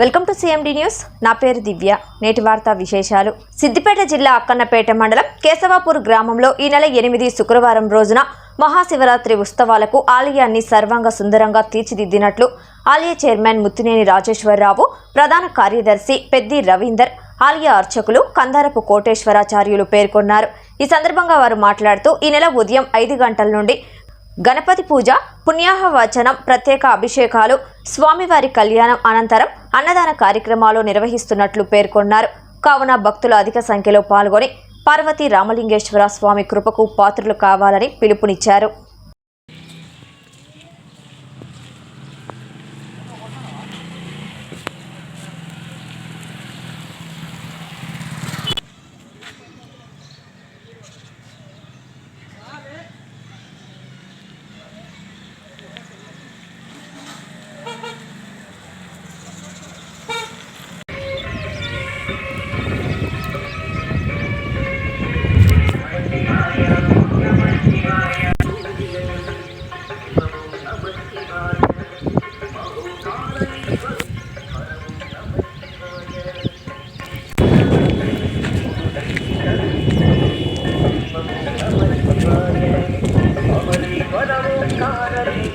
Welcome to CMD news నా పేరు దివ్య. నేటి వార్తా విశేషాలు. సిద్దిపేట జిల్లా అక్కన్నపేట మండలం కేశవాపూర్ గ్రామంలో ఈ నెల ఎనిమిది శుక్రవారం రోజున మహాశివరాత్రి ఉత్సవాలకు ఆలయాన్ని సర్వంగ సుందరంగా తీర్చిదిద్దినట్లు ఆలయ చైర్మన్ ముత్తినేని రాజేశ్వరరావు ప్రధాన కార్యదర్శి పెద్ది రవీందర్ ఆలయ అర్చకులు కందారపు కోటేశ్వరాచార్యులు పేర్కొన్నారు. ఈ సందర్భంగా వారు మాట్లాడుతూ ఈ నెల ఉదయం ఐదు గంటల నుండి గణపతి పూజ పుణ్యాహ వచనం ప్రత్యేక అభిషేకాలు స్వామివారి కళ్యాణం అనంతరం అన్నదాన కార్యక్రమాలు నిర్వహిస్తున్నట్లు పేర్కొన్నారు. కావున భక్తులు అధిక సంఖ్యలో పాల్గొని పార్వతి రామలింగేశ్వర స్వామి కృపకు పాత్రలు కావాలని పిలుపునిచ్చారు.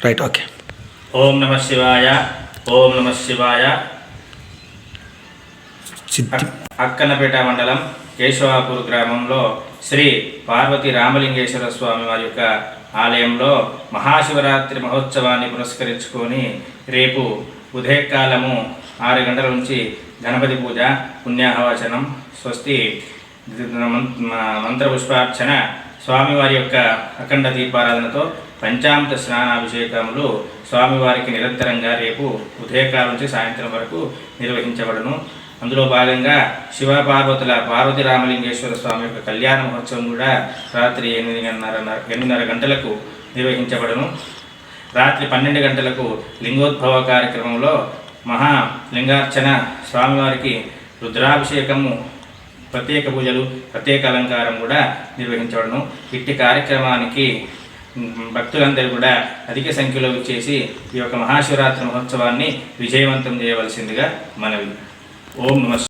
రైట్ ఓకే ఓం నమ శివాయ ఓం నమ శివాయ. సిద్ధి అక్కన్నపేట మండలం కేశవాపూర్ గ్రామంలో శ్రీ పార్వతి రామలింగేశ్వర స్వామి వారి యొక్క ఆలయంలో మహాశివరాత్రి మహోత్సవాన్ని పురస్కరించుకొని రేపు ఉదయకాలము ఆరు గంటల నుంచి గణపతి పూజ పుణ్యాహవచనం స్వస్తి మంత్ర పుష్పార్చన స్వామివారి యొక్క అఖండ దీపారాధనతో పంచామృత స్నానాభిషేకములు స్వామివారికి నిరంతరంగా రేపు ఉదయకాలం నుంచి సాయంత్రం వరకు నిర్వహించబడును. అందులో భాగంగా శివ పార్వతుల పార్వతి రామలింగేశ్వర స్వామి యొక్క కళ్యాణ మహోత్సవం కూడా రాత్రి ఎనిమిదిన్నర ఎనిమిదిన్నర గంటలకు నిర్వహించబడును. రాత్రి పన్నెండు గంటలకు లింగోద్భవ కార్యక్రమంలో మహా లింగార్చన స్వామివారికి రుద్రాభిషేకము ప్రత్యేక పూజలు ప్రత్యేక అలంకారం కూడా నిర్వహించబడను. ఇట్టి కార్యక్రమానికి భక్తులందరూ కూడా అధిక సంఖ్యలో వచ్చేసి ఈ యొక్క మహాశివరాత్రి మహోత్సవాన్ని విజయవంతం చేయవలసిందిగా మనవి. ఓం నమ